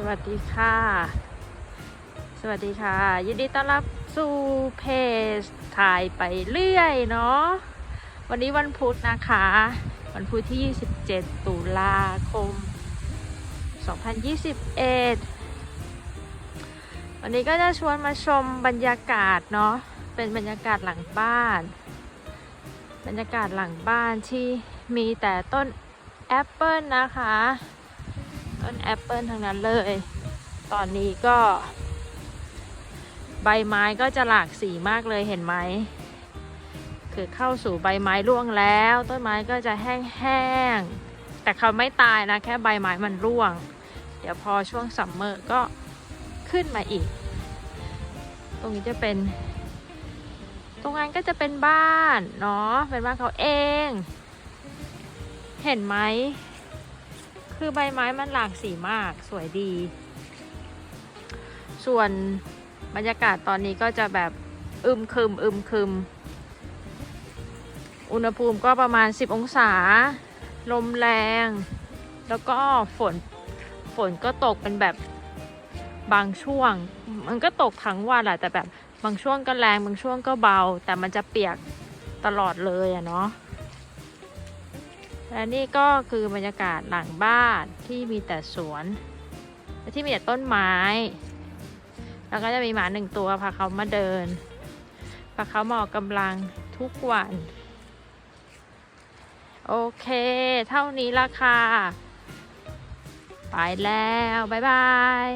สวัสดีค่ะ สวัสดีค่ะ ยินดีต้อนรับสู่เพจถ่ายไปเรื่อยเนาะวันนี้วันพุธนะคะ วันพุธที่ 27 ตุลาคม 2021 วันนี้ก็จะชวนมาชมบรรยากาศเนาะเป็นบรรยากาศหลังบ้าน บรรยากาศหลังบ้านที่มีแต่ต้นแอปเปิลนะคะ ต้นแอปเปิลทั้งนั้นเลย ตอนนี้ก็ ใบไม้ก็จะหลากสีมากเลยเห็นไหม คือเข้าสู่ใบไม้ร่วงแล้ว ต้นไม้ก็จะแห้งๆ แต่เขาไม่ตายนะ แค่ใบไม้มันร่วง เดี๋ยวพอช่วงซัมเมอร์ก็ขึ้นมาอีก ตรงนี้จะเป็น ตรงนั้นก็จะเป็นบ้านเนาะ เป็นบ้านเขาเอง เห็นไหม คือใบไม้มันหลากสีมากสวยดี ส่วนบรรยากาศตอนนี้ก็จะแบบอึมครึมอึมครึม อุณหภูมิก็ประมาณ 10 องศา ลมแรง แล้วก็ฝนฝนก็ตกเป็นแบบบางช่วง มันก็ตกทั้งวันแหละแต่แบบบางช่วงก็แรงบางช่วงก็เบา แต่มันจะเปียกตลอดเลยอะเนาะ และนี่ก็คือบรรยากาศหลังบ้านที่มีแต่สวนและที่มีแต่ต้นไม้ แล้วก็จะมีหมาหนึ่งตัวพาเขามาเดินพาเขามาออกกำลังทุกวัน โอเค เท่านี้ละค่ะ ไปแล้ว บ๊ายบาย